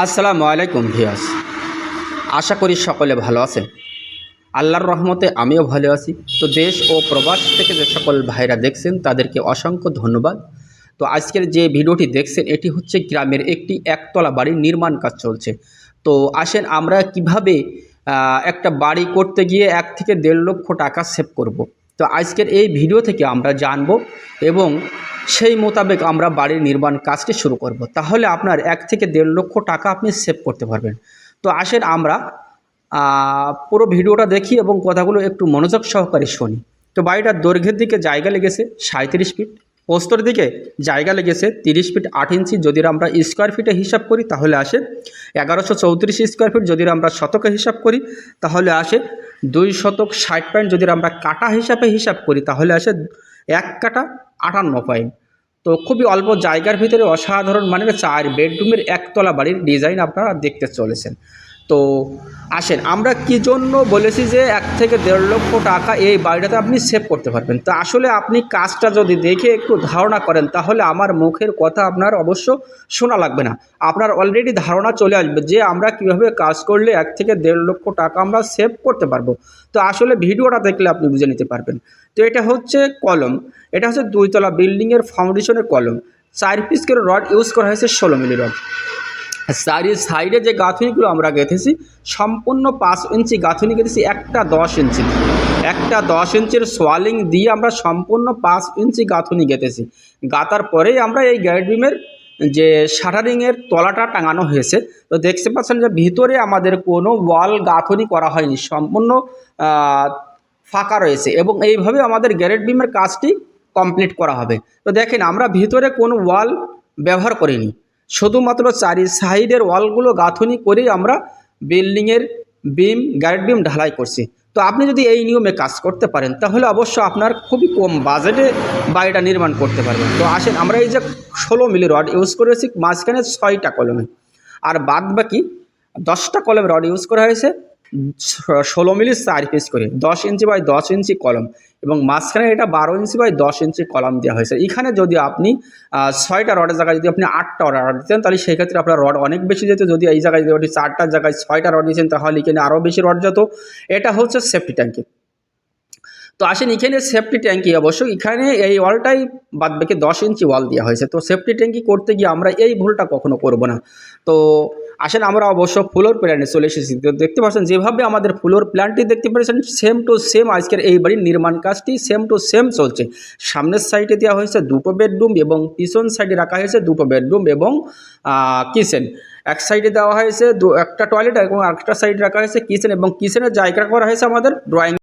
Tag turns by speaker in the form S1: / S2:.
S1: আসসালামু আলাইকুম ভিয়াস আশা করি সকলে ভালো আছেন। আল্লাহর রহমতে আমিও ভালো আছি। তো দেশ ও প্রবাস থেকে যে সকল ভাইরা দেখছেন, তাদেরকে অসংখ্য ধন্যবাদ। তো আজকের যে ভিডিওটি দেখছেন, এটি হচ্ছে গ্রামের একটি একতলা বাড়ির নির্মাণ কাজ চলছে। তো আসেন আমরা কীভাবে একটা বাড়ি করতে গিয়ে এক থেকে দেড় লক্ষ টাকা সেভ করব। তো আজকের এই ভিডিও থেকে আমরা জানব এবং সেই মোতাবেক আমরা বাড়ির নির্মাণ কাজটি শুরু করব। তাহলে আপনার এক থেকে দেড় লক্ষ টাকা আপনি সেভ করতে পারবেন। তো আসেন আমরা পুরো ভিডিওটা দেখি এবং কথাগুলো একটু মনোযোগ সহকারে শুনি। তো বাড়িটার দৈর্ঘ্যের দিকে জায়গা লেগেছে সাঁত্রিশ ফিট পোস্তর দিকে জায়গা লেগেছে তিরিশ ফিট আট ইঞ্চি। যদি আমরা স্কোয়ার ফিটে হিসাব করি, তাহলে আসে এগারোশো চৌত্রিশ স্কোয়ার ফিট যদি আমরা শতকে হিসাব করি, তাহলে আসে দুই শতক ষাট পয়েন্ট যদি আমরা কাটা হিসাবে হিসাব করি, তাহলে আসে এক কাটা আটান্ন পয়েন্ট তো খুবই অল্প জায়গার ভিতরে অসাধারণ মানের চার বেডরুমের একতলা বাড়ির ডিজাইন আপনারা দেখতে চলেছেন। তো আসেন, আমরা কি জন্য বলেছি যে এক থেকে দেড় লক্ষ টাকা এই বাড়িটাতে আপনি সেভ করতে পারবেন? তো আসলে আপনি কাজটা যদি দেখে একটু ধারণা করেন, তাহলে আমার মুখের কথা আপনার অবশ্য শোনা লাগবে না। আপনার অলরেডি ধারণা চলে আসবে যে আমরা কীভাবে কাজ করলে এক থেকে দেড় লক্ষ টাকা আমরা সেভ করতে পারব। তো আসলে ভিডিওটা দেখলে আপনি বুঝে নিতে পারবেন। তো এটা হচ্ছে কলম। এটা হচ্ছে দুইতলা বিল্ডিংয়ের ফাউন্ডেশনের কলম। চার পিস করে রড ইউজ করা হয়েছে ষোলো মিলি রড চারি সাইডে যে গাঁথনিগুলো আমরা গেঁথেছি, সম্পূর্ণ পাঁচ ইঞ্চি গাঁথনি গেঁথেছি, একটা দশ ইঞ্চি। একটা দশ ইঞ্চির সোয়ালিং দিয়ে আমরা সম্পূর্ণ পাঁচ ইঞ্চি গাঁথনি গেঁথেছি। গাঁথার পরেই আমরা এই গ্যারেট বিমের যে শাটারিংয়ের তলাটা টাঙানো হয়েছে। তো দেখতে পাচ্ছেন যে ভিতরে আমাদের কোনো ওয়াল গাঁথনি করা হয়নি, সম্পূর্ণ ফাঁকা রয়েছে এবং এইভাবে আমাদের গ্যারেট বিমের কাজটি কমপ্লিট করা হবে। তো দেখেন, আমরা ভিতরে কোনো ওয়াল ব্যবহার করিনি। শুধুমাত্র চারি সাইডের ওয়ালগুলো গাঁথনি করেই আমরা বিল্ডিংয়ের বিম গ্যারেট বিম ঢালাই করছি। তো আপনি যদি এই নিয়মে কাজ করতে পারেন, তাহলে অবশ্য আপনার খুবই কম বাজেটে বাড়িটা নির্মাণ করতে পারবেন। তো আসেন, আমরা এই যে ষোলো মিলি রড ইউজ করেছি, মাঝখানে ছয়টা কলমে আর বাদ বাকি দশটা কলম রড ইউজ করা হয়েছে। ষোলো মিলি চার পিস করে, দশ ইঞ্চি বাই দশ ইঞ্চি কলম এবং মাঝখানে এটা বারো ইঞ্চি বাই দশ ইঞ্চি কলম দেওয়া হয়েছে। এখানে যদি আপনি ছয়টা রডের জায়গায় যদি আপনি আটটা অর্ডার দিতেন, তাহলে সেই ক্ষেত্রে আপনার রড অনেক বেশি যেত। যদি এই জায়গায় যদি চারটার জায়গায় ছয়টা রড দিয়েছেন তাহলে এখানে আরও বেশি রড যেত। এটা হচ্ছে সেফটি ট্যাঙ্কি তো আসেন, এখানে সেফটি ট্যাঙ্কি অবশ্য এখানে এই ওয়ালটাই বাদ বাকি দশ ইঞ্চি ওয়াল দেওয়া হয়েছে। তো সেফটি ট্যাঙ্কি করতে গিয়ে আমরা এই ভুলটা কখনো করব না। তো আসেন, আমরা অবশ্য ফ্লোর প্ল্যানে চলে এসেছি। তো দেখতে পাচ্ছেন, যেভাবে আমাদের ফ্লোর প্ল্যানটি দেখতে পাচ্ছেন সেম টু সেম আজকের এই বাড়ির নির্মাণ কাজটি সেম টু সেম চলছে। সামনের সাইডে দেওয়া হয়েছে দুটো বেডরুম এবং পিছন সাইডে রাখা হয়েছে দুটো বেডরুম এবং কিচেন এক সাইডে দেওয়া হয়েছে দু, একটা টয়লেট এবং একটা সাইডে রাখা হয়েছে কিচেন এবং কিচেনের জায়গা করা হয়েছে আমাদের ড্রয়িং